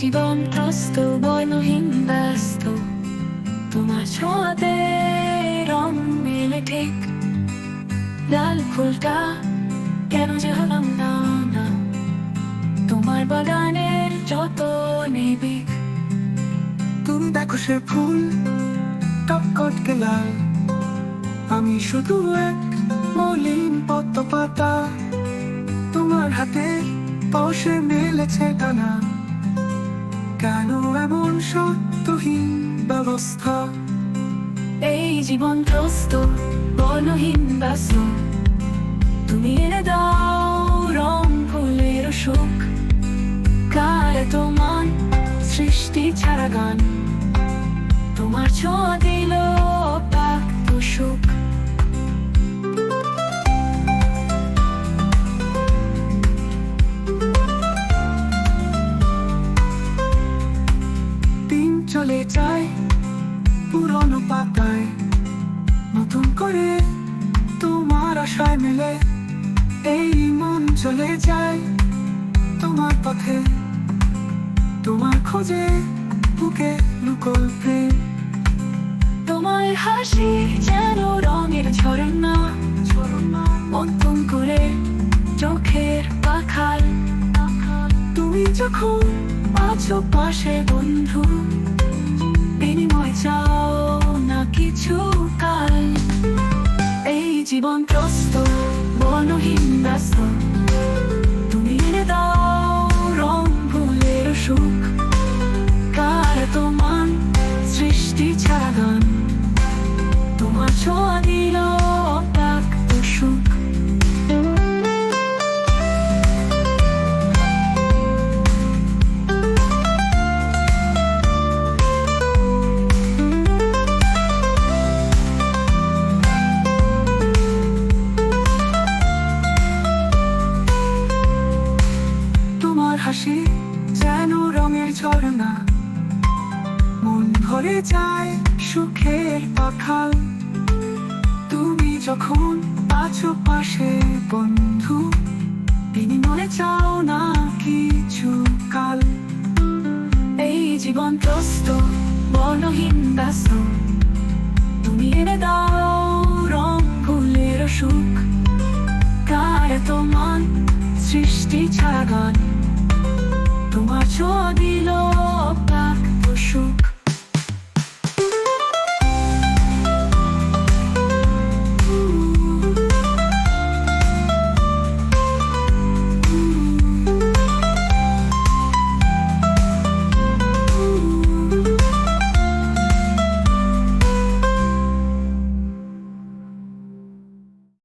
জীবন প্রস্ত বর্ণহীন ব্যস্ত তোমার ছোঁয়াতে রং মেলে ঠিক লাল ফুলটা কেন যে হলাম না না তোমার বাগানের যত নেবে তুমি দেখো সে ফুল টপ কটকে লাল আমি শুধু এক মলিন পদ্ম পাতা তোমার হাতে পশে মেলেছে টানা কেন এমন সত্যহীন ব্যবস্থা? এই জীবন প্রস্ত বর্ণহীন ব্যস্ত। তুমি এনে দাও রং ফুলের সুখ। কার তোমার সৃষ্টি ছাড়া গান? তোমার ছোঁয়া দিল চলে যায়, পুরনো পাতায় নতুন করে তোমার আশায় মেলে। এই মন চলে যায় তোমার পথে, তোমার খোঁজে বুকে লুকল প্রেম। তোমার হাসি যেন রঙের ঝরনা মন্তন করে চোখের পাখাল। তুমি যখন আছো পাশে বন্ধু, বিনিময় চাও না কিছু কাল? এই জীবন প্রস্ত বর্ণহীন ব্যস্ত। তুমি এনে দাও রং ভুলের সুখ। কার তোমার সৃষ্টি ছাড়া? গান তোমার ছোঁয়া ঝরনা মন ভরে যায় সুখের পাখাল। তুমি যখন আছো পাশে, বন্ধু চাও না কিছু কাল। এই জীবন বর্ণহীন তুমি এনে দাও রং ফুলের সুখ। কার তোমার সৃষ্টি ছাড়া গান? তোমার দিল